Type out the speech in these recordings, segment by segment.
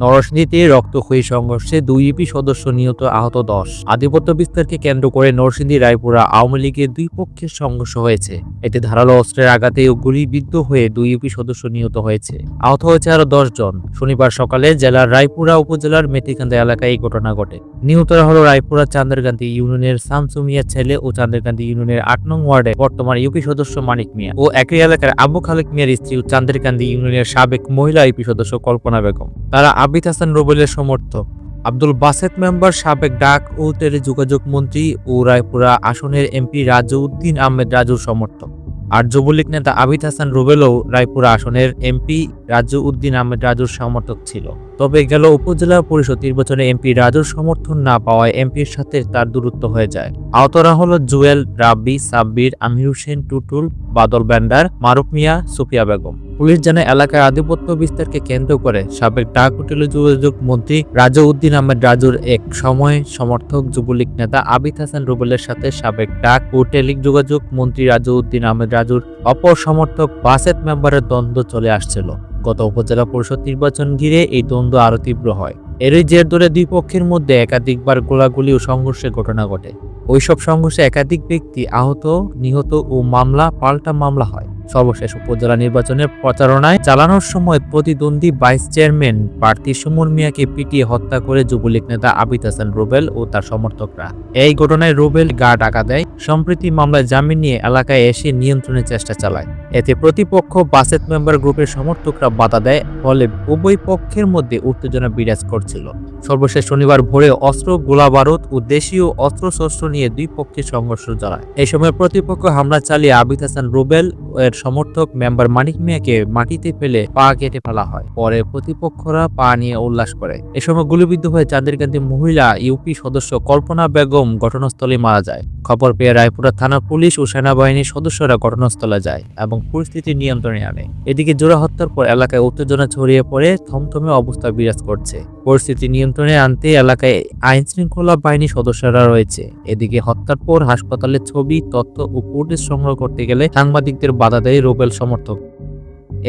নরসিংদীতে রক্তক্ষয়ী সংঘর্ষে দুই ইপি সদস্য নিহত আহত দশ। আধিপত্য বিস্তারকে কেন্দ্র করে নরসিংদী রায়পুরা আওয়ামী লীগের দুই পক্ষের সংঘর্ষ হয়েছে। এতে ধারালো অস্ত্রের আঘাতে গুলিবিদ্ধ হয়ে দুই ইপি সদস্য নিহত হয়েছে। আহত হয়েছে আরও দশ জন। শনিবার সকালে জেলার রায়পুরা উপজেলার মেটিকান্দা এলাকায় এই ঘটনা ঘটে। নিহতরা হলো রায়পুরা চান্দেরকান্দি ইউনিয়নের সামসুমিয়া ছেলে ও চান্দেরকান্দি ইউনিয়নের আট নং ওয়ার্ডে বর্তমান ইউপি সদস্য মানিক মিয়া ও একই এলাকার আবু খালেক মিয়ার স্ত্রী ও চান্দেরকান্দি ইউনিয়নের সাবেক মহিলা ইউপি সদস্য কল্পনা বেগম। তারা আবিদ হাসান রুবেলের সমর্থক। আব্দুল বাসেত মেম্বার, সাবেক ডাক ও টেলি যোগাযোগ মন্ত্রী ও রায়পুরা আসনের এমপি রাজউদ্দিন আহমেদ রাজুর সমর্থক। আর যুবলীগ নেতা আবিদ হাসান রুবেলও রায়পুরা আসনের এমপি রাজউদ্দিন আহমেদ রাজুর সমর্থক ছিল। তবে গেল উপজেলা পরিষদ নির্বাচনে এমপি রাজুর সমর্থন না পাওয়ায় এমপির সাথে তার দূরত্ব হয়ে যায়। আহতরা হলো জুয়েল, রাব্বি, সাব্বির, আমির হোসেন, টুটুল, বাদল ব্যান্ডার, মারুফ মিয়া, সুফিয়া বেগম। পুলিশ জানায় এলাকায় আধিপত্য বিস্তারকে কেন্দ্র করে সাবেক ডাক ও টেলিযোগাযোগ মন্ত্রী রাজু উদ্দিন আহমেদ রাজুর এক সময় সমর্থক যুবলীগ নেতা আবিদ হাসান রুবেলের সাথে সাবেক ডাক ও টেলিযোগাযোগ মন্ত্রী রাজু উদ্দিন আহমেদ রাজুর অপর সমর্থক বাসেত মেম্বারের দ্বন্দ্ব চলে আসছিল। গত উপজেলা পরিষদ নির্বাচন ঘিরে এই দ্বন্দ্ব আরও তীব্র হয়। এরই জের ধরে দুই পক্ষের মধ্যে একাধিকবার গোলাগুলি ও সংঘর্ষের ঘটনা ঘটে। ওইসব সংঘর্ষে একাধিক ব্যক্তি আহত, নিহত ও মামলা, পাল্টা মামলা হয়। সর্বশেষ উপজেলা নির্বাচনের প্রচারণায় চালানোর সময় প্রতিদ্বন্দ্বী ভাইস চেয়ারম্যান প্রার্থী সুমন মিয়াকে পিটিয়ে হত্যা করে যুবলীগ নেতা আবিদ হাসান রুবেল ও তার সমর্থকরা। এই ঘটনায় রুবেল গা ডাকা দেয়। সম্প্রতি মামলায় জামিন নিয়ে এলাকায় এসে নিয়ন্ত্রণের চেষ্টা চালায়। এতে প্রতিপক্ষ বাসেত মেম্বার গ্রুপের সমর্থকরা বাধা দেয়, ফলে উভয় পক্ষের মধ্যে উত্তেজনা বিরাজ করছিল। সর্বশেষ শনিবার ভোরে অস্ত্র, গোলাবারুদ ও দেশীয় অস্ত্রশস্ত্র নিয়ে দুই পক্ষের সংঘর্ষ জড়ায় এই সময় প্রতিপক্ষ হামলা চালিয়ে আবিদ হাসান রুবেল এর সমর্থক মেম্বার মানিক মিয়াকে মাটিতে ফেলে পা কেটে ফেলা হয়। পরে প্রতিপক্ষরা পা নিয়ে উল্লাস করে। এ সময় গুলিবিদ্ধ হয়ে চাঁদেরকান্দি মহিলা ইউপি সদস্য কল্পনা বেগম ঘটনাস্থলে মারা যায়। খবর পেয়ে রায়পুরা থানা পুলিশ ও সেনাবাহিনীর সদস্যরা ঘটনাস্থলে যায় এবং পরিস্থিতি নিয়ন্ত্রণে আনে। এদিকে জোড়া হত্যার পর এলাকায় উত্তেজনা ছড়িয়ে পড়ে, থমথমে অবস্থা বিরাজ করছে। পরিস্থিতি নিয়ন্ত্রণে আনতে এলাকায় আইন শৃঙ্খলা বাহিনীর সদস্যরা রয়েছে। এদিকে হত্যার পর হাসপাতালের ছবি, তথ্য ও ফুটেজ সংগ্রহ করতে গেলে সাংবাদিকদের বাধা দেয় রোবেল সমর্থক।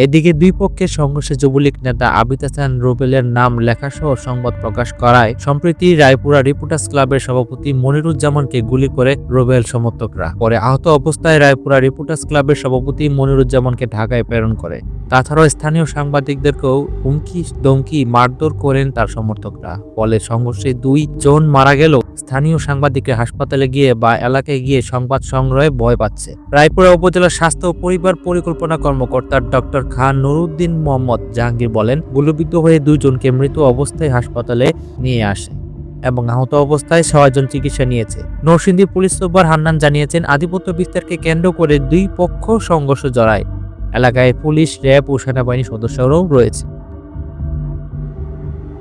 এদিকে দুই পক্ষের সংঘর্ষে যুবলীগ নেতা আবিদ হাসান রুবেলের নাম লেখাসহ সংবাদ প্রকাশ করায়, সম্প্রতি রায়পুরা রিপোর্টার্স ক্লাবের সভাপতি মনিরুজ্জামানকে গুলি করে রুবেল সমর্থকরা। পরে আহত অবস্থায় রায়পুরা রিপোর্টার্স ক্লাবের সভাপতি মনিরুজ্জামানকে ঢাকায় প্রেরণ করে। তাছাড়াও স্থানীয় সাংবাদিকদেরকেও হুমকি দমকি মারধর করেন তার সমর্থকরা। ফলে সংঘর্ষে দুই জন মারা গেল স্থানীয় সাংবাদিকরা হাসপাতালে গিয়ে বা এলাকায় গিয়ে সংবাদ সংগ্রহে ভয় পাচ্ছে। রায়পুরা উপজেলা স্বাস্থ্য ও পরিবার পরিকল্পনা কর্মকর্তা ডক্টর খান নুরুদ্দিন মোহাম্মদ জাহাঙ্গীর বলেন, গুলিবিদ্ধ হয়ে দুইজনকে মৃত অবস্থায় হাসপাতালে নিয়ে আসে এবং আহত অবস্থায় ছয়জন চিকিৎসা নিয়েছে। নরসিংদী পুলিশ সুপার হান্নান জানিয়েছেন, আধিপত্য বিস্তারকে কেন্দ্র করে দুই পক্ষ সংঘর্ষ জড়ায়। এলাকায় পুলিশ, র্যাব ও সেনাবাহিনী সদস্যরাও রয়েছে।